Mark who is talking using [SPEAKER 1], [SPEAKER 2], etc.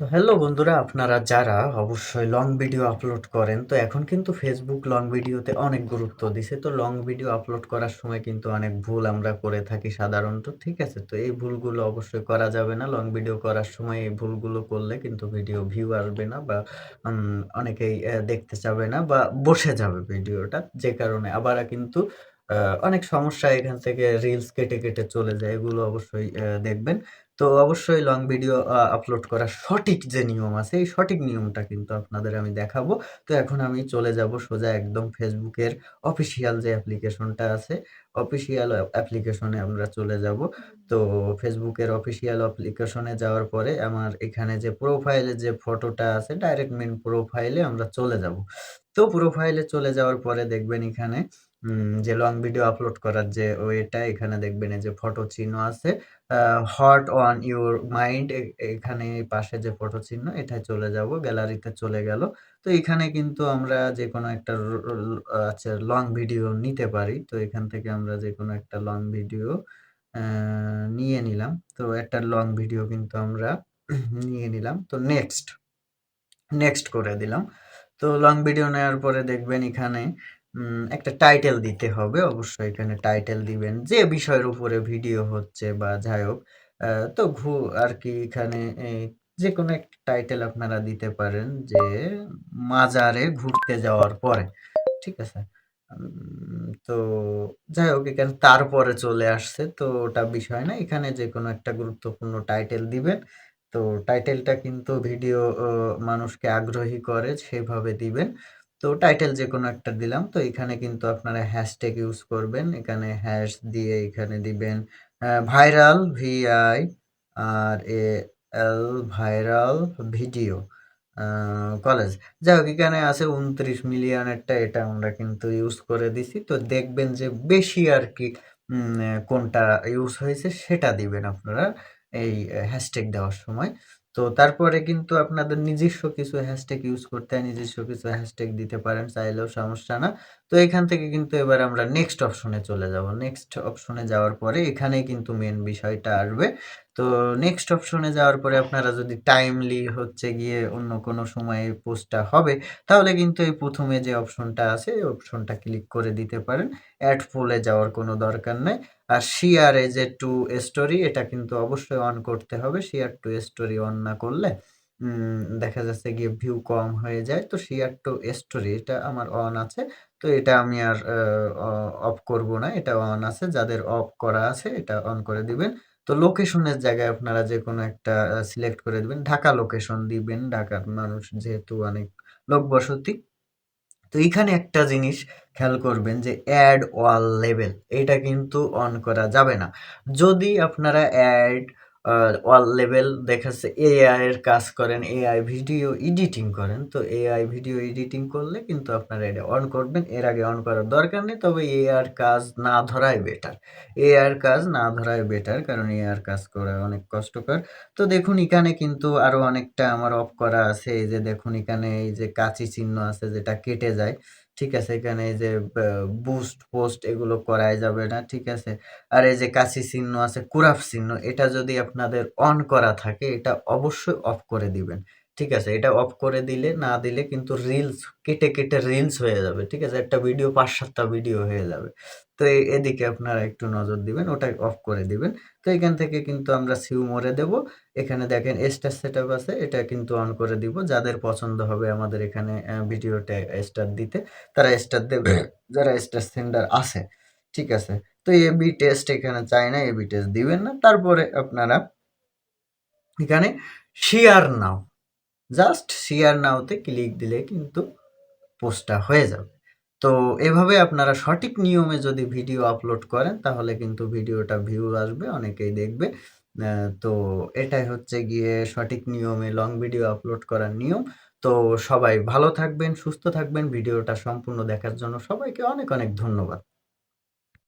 [SPEAKER 1] তো হ্যালো বন্ধুরা, আপনারা যারা অবশ্যই লং ভিডিও আপলোড করেন, তো এখন কিন্তু ফেসবুক লং ভিডিওতে অনেক গুরুত্ব দিছে। তো লং ভিডিও আপলোড করার সময় কিন্তু অনেক ভুল আমরা করে থাকি সাধারণত, ঠিক আছে? তো এই ভুলগুলো অবশ্যই করা যাবে না। লং ভিডিও করার সময় এই ভুলগুলো করলে কিন্তু ভিডিও ভিউ আসবে না বা অনেকেই দেখতে চাবে না বা বসে যাবে ভিডিওটা যে কারণে আবার কিন্তু অনেক সমস্যা এখান থেকে রিলস কেটে কেটে চলে যায়, এগুলো অবশ্যই দেখবেন। তো অবশ্যই লং ভিডিও আপলোড করার সঠিক যে নিয়ম আছে, এই সঠিক নিয়মটা কিন্তু আপনাদের আমি দেখাবো। তো এখন আমি চলে যাব সোজা একদম ফেসবুকের অফিসিয়াল যে অ্যাপ্লিকেশনটা আছে, অফিসিয়াল অ্যা অ্যাপ্লিকেশনে আমরা চলে যাব। তো ফেসবুকের অফিসিয়াল অ্যাপ্লিকেশনে যাওয়ার পরে আমার এখানে যে প্রোফাইলে যে ফটোটা আছে, ডাইরেক্ট মেইন প্রোফাইলে আমরা চলে যাব। তো প্রোফাইলে চলে যাওয়ার পরে দেখবেন এখানে যে লং ভিডিও আপলোড করার যে ওয়েটা, এখানে দেখবেন যে ফটো চিহ্ন আছে। হট অন ইউর মাইন্ড এখানে পাশে যে ফটো চিহ্ন এটায় চলে যাব। গ্যালারিতে চলে গেল। তো এখানে কিন্তু আমরা যে কোনো একটা আচ্ছা লং ভিডিও নিতে পারি। তো এখান থেকে আমরা যেকোনো একটা লং ভিডিও নিয়ে নিলাম। তো একটা লং ভিডিও কিন্তু আমরা নিয়ে নিলাম। তো নেক্সট, নেক্সট করে দিলাম। তো লং ভিডিও নেওয়ার পরে দেখবেন এখানে একটা টাইটেল দিতে হবে। অবশ্যই এখানে টাইটেল দিবেন। যে বিষয়ের উপরে ভিডিও হচ্ছে বা যাই হোক। তো ঘু আর কি এখানে যে কোনো একটা টাইটেল আপনারা দিতে পারেন যে, মাজারে ঘুরতে যাওয়ার পরে। ঠিক আছে? তো যাই হোক এখানে তারপরে চলে আসছে। তো ওটা বিষয় না। এখানে যে কোনো একটা গুরুত্বপূর্ণ টাইটেল দিবেন। তো টাইটেলটা কিন্তু ভিডিও মানুষকে আগ্রহী করে সেভাবে দিবেন। তো টাইটেল যে কোনো একটা দিলাম। তো এখানে কিন্তু আপনারা হ্যাশট্যাগ ইউজ করবেন। এখানে হ্যাশ দিয়ে এখানে দিবেন viral V I R A L viral video college. যাই হোক, এখানে আছে ২৯ মিলিয়নেরটা এটা আমরা কিন্তু ইউজ করে দিছি। তো দেখবেন যে বেশি আর কি কোনটা ইউজ হয়েছে সেটা দিবেন আপনারা এই হ্যাশট্যাগ দেওয়ার সময়। তো তারপরে কিন্তু আপনাদের নিজস্ব কিছু হ্যাশট্যাগ ইউজ করতে হয়। নিজস্ব কিছু হ্যাশট্যাগ দিতে পারেন, চাইলেও সমস্যা না। তো এখান থেকে কিন্তু এবার আমরা নেক্সট অপশনে চলে যাব। নেক্সট অপশনে যাওয়ার পরে এখানেই কিন্তু মেন বিষয়টা আসবে। তো নেক্সট অপশনে যাওয়ার পরে আপনারা যদি টাইমলি হচ্ছে গিয়ে অন্য কোনো সময়ে পোস্টটা হবে, তাহলে কিন্তু এই প্রথমে যে অপশনটা আছে এই অপশনটা ক্লিক করে দিতে পারেন। অ্যাড পোলে যাওয়ার কোনো দরকার নেই আর শেয়ার এ টু স্টোরি এটা কিন্তু অবশ্যই অন করতে হবে। শেয়ার টু স্টোরি অন না করলে দেখা যাচ্ছে গিয়ে ভিউ কম হয়ে যায়। তো শেয়ার টু স্টোরি এটা আমার অন আছে। তো এটা আমি আর অফ করব না। এটা অন আছে। যাদের অফ করা আছে এটা অন করে দিবেন। তো লোকেশনের জায়গায় আপনারা যে কোনো একটা সিলেক্ট করে দেবেন ঢাকা লোকেশন দিবেন। ঢাকার মানুষ যেহেতু অনেক লোক বসতি তো এখানে একটা জিনিস খেয়াল করবেন যে অ্যাড ওয়াল লেভেল এটা কিন্তু অন করা যাবে না। যদি আপনারা অ্যাড আ ওয়াল লেভেল দেখাচ্ছে এআই এর কাজ করেন, এআই ভিডিও এডিটিং করেন। তো এআই ভিডিও এডিটিং করলে কিন্তু আপনারা এটা অন করবেন। এর আগে অন করার দরকার নেই। তবে এআই এর কাজ না ধরাই বেটার। এআই এর কাজ না ধরাই বেটার। কারণ এআই এর কাজ করা অনেক কষ্টকর। তো দেখুন এখানে কিন্তু আরও অনেকটা আমার অফ করা আছে। এই যে দেখুন এখানে এই যে কাচি চিহ্ন আছে যেটা কেটে যায়। ঠিক আছে? এখানে এই যে বুস্ট পোস্ট এগুলো করাই যাবে না। ঠিক আছে? আর এই যে কাশি চিহ্ন আছে, কুরাফ চিহ্ন এটা যদি আপনাদের অন করা থাকে এটা অবশ্যই অফ করে দিবেন। ঠিক আছে? এটা অফ করে দিলে না দিলে কিন্তু রিলস কেটে, কেটে রিলস হয়ে যাবে। ঠিক আছে? একটা ভিডিও পাঁচ সাতটা ভিডিও হয়ে যাবে। তো এদিকে আপনারা একটু নজর দিবেন। ওটা অফ করে দিবেন। তো এখান থেকে কিন্তু আমরা সিউ মরে দেব। এখানে দেখেন স্টার সেটআপ আছে। এটা কিন্তু অন করে দিব। যাদের পছন্দ হবে আমাদের এখানে অ্যা ভিডিওতে স্টার দিতে তারা স্টার দেবে। যারা স্টার সেন্ডার আছে। ঠিক আছে? তো এবি টেস্ট এখানে চাই না। এবি টেস্ট দিবেন না। তারপরে আপনারা এখানে শেয়ার নাও। জাস্ট শেয়ার নাওতে ক্লিক দিলে কিন্তু পোস্টটা হয়ে যাবে। তো এভাবে আপনারা সঠিক নিয়মে যদি ভিডিও আপলোড করেন তাহলে কিন্তু ভিডিওটা ভিউ আসবে, অনেকেই দেখবে। তো এটাই হচ্ছে গিয়ে সঠিক নিয়মে লং ভিডিও আপলোড করার নিয়ম। তো সবাই ভালো থাকবেন, সুস্থ থাকবেন। ভিডিওটা সম্পূর্ণ দেখার জন্য সবাইকে অনেক, অনেক ধন্যবাদ।